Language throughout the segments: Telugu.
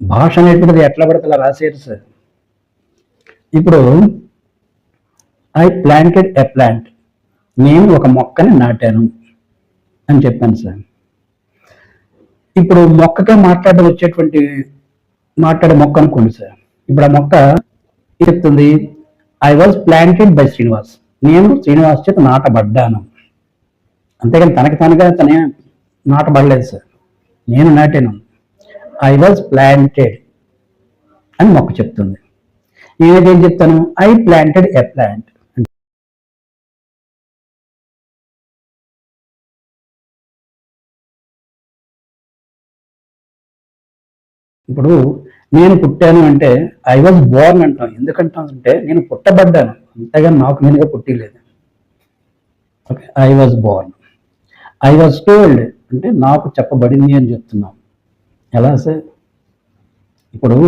భాష అనేటువంటిది ఎట్లా పడితే అలా రాసేరు సార్. ఇప్పుడు ఐ ప్లాంటెడ్ ఎ ప్లాంట్ నేను ఒక మొక్కని నాటాను అని చెప్పాను సార్. ఇప్పుడు మొక్కకే మాట్లాడడం వచ్చేటువంటి మాట్లాడే మొక్క అనుకోండి సార్. ఇప్పుడు ఆ మొక్క చెప్తుంది? I was planted by Srinivas నేను శ్రీనివాస్ చేత నాటబడ్డాను. అంతేకాని తనకి తనగా తనే నాటబడలేదు సార్. నేను నాటాను. ఐ వాజ్ ప్లాంటెడ్ అని మొక్క చెప్తుంది. నేనేం చెప్తాను? ఐ ప్లాంటెడ్ ఎ ప్లాంట్ ఇప్పుడు నేను పుట్టాను అంటే ఐ వాజ్ బోర్న్ అంటాం. ఎందుకంటాం అంటే నేను పుట్టబడ్డాను. అంతగా నాకు నేనుగా పుట్టిలేదు okay I was born I was told అంటే నాకు చెప్పబడింది అని చెప్తున్నాం. ఎలా సార్? ఇప్పుడు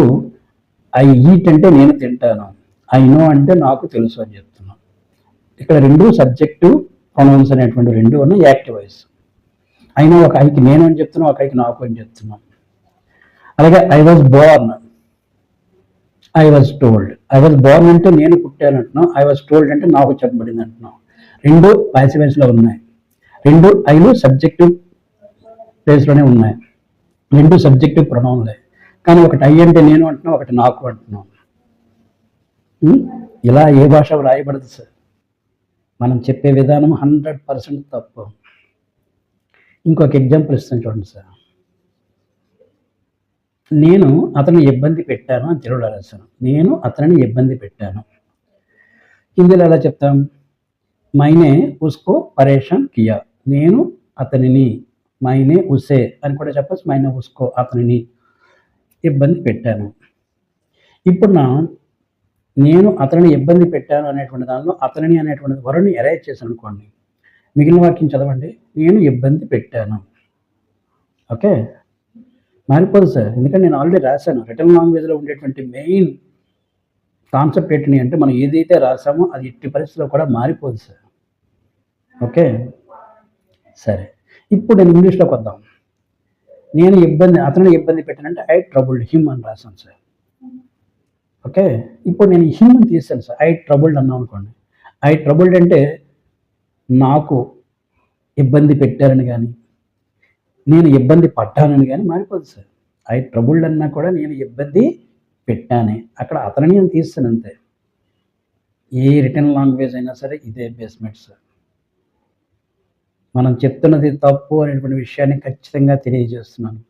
ఐ ఈట్ అంటే నేను తింటాను. ఐ నో అంటే నాకు తెలుసు అని చెప్తున్నాను ఇక్కడ రెండు సబ్జెక్టు ప్రొనౌన్స్ అనేటువంటి రెండు ఉన్నాయి యాక్టివ్ వాయిస్ అయినా ఒక ఐకి నేను అని చెప్తున్నాం ఒక ఐకి నాకు అని చెప్తున్నాం. అలాగే I was born I was told I was born అంటే నేను పుట్టాను అంటున్నాం. ఐ వాజ్ టోల్డ్ అంటే నాకు చెప్పబడింది అంటున్నాం. రెండు పాసివైస్ ఉన్నాయి. రెండు ఐలు సబ్జెక్టివ్ ప్లేస్లోనే ఉన్నాయి. రెండు సబ్జెక్టివ్ ప్రణవంలే కానీ ఒకటి ఐ అంటే నేను అంటున్నాం ఒకటి నాకు అంటున్నాం ఇలా ఏ భాష రాయబడదు సార్. మనం చెప్పే విధానం హండ్రెడ్ పర్సెంట్ తప్పు. ఇంకొక ఎగ్జాంపుల్ ఇస్తాను చూడండి సార్. నేను అతన్ని ఇబ్బంది పెట్టాను అని తెలుగులో రాశాను. నేను అతనిని ఇబ్బంది పెట్టాను. హిందీలో ఎలా చెప్తాం? మైనే ఉస్కో పరేషాన్ కియా. నేను అతనిని మైనే ఉసే అని కూడా చెప్పచ్చు. మైనే ఉస్కో అతనిని ఇబ్బంది పెట్టాను. ఇప్పుడు నా నేను అతనిని ఇబ్బంది పెట్టాను అనేటువంటి దానిలో అతనిని అనేటువంటి వరుణ్ణి ఎరేజ్ చేశాను అనుకోండి మిగిలిన వాక్యం చదవండి. నేను ఇబ్బంది పెట్టాను. ఓకే? మారిపోదు సార్. ఎందుకంటే నేను ఆల్రెడీ రాశాను. రిటర్న్ లాంగ్వేజ్లో ఉండేటువంటి మెయిన్ కాన్సెప్ట్ ఏంటి అంటే మనం ఏదైతే రాసామో అది ఎట్టి పరిస్థితిలో కూడా మారిపోదు సార్. ఓకే? సరే. ఇప్పుడు నేను ఇంగ్లీష్లోకి వద్దాం. నేను ఇబ్బంది అతను ఇబ్బంది పెట్టానంటే ఐ ట్రబుల్డ్ హిమ్ అని రాశాను సార్. ఓకే? ఇప్పుడు నేను హిమ్ అని తీసాను సార్. ఐ ట్రబుల్డ్ అన్నాం అనుకోండి. ఐ ట్రబుల్డ్ అంటే నాకు ఇబ్బంది పెట్టారని కానీ నేను ఇబ్బంది పడ్డానని కానీ మారిపోదు సార్. ఐ ట్రబుల్డ్ అన్నా కూడా నేను ఇబ్బంది పెట్టానే. అక్కడ అతనిని నేను తీస్తాను అంతే. ఏ రిటర్న్ లాంగ్వేజ్ అయినా సరే ఇదే బేస్మెంట్ సార్. మనం చెప్తున్నది తప్పు అనేటువంటి విషయాన్ని ఖచ్చితంగా తెలియజేస్తున్నాను.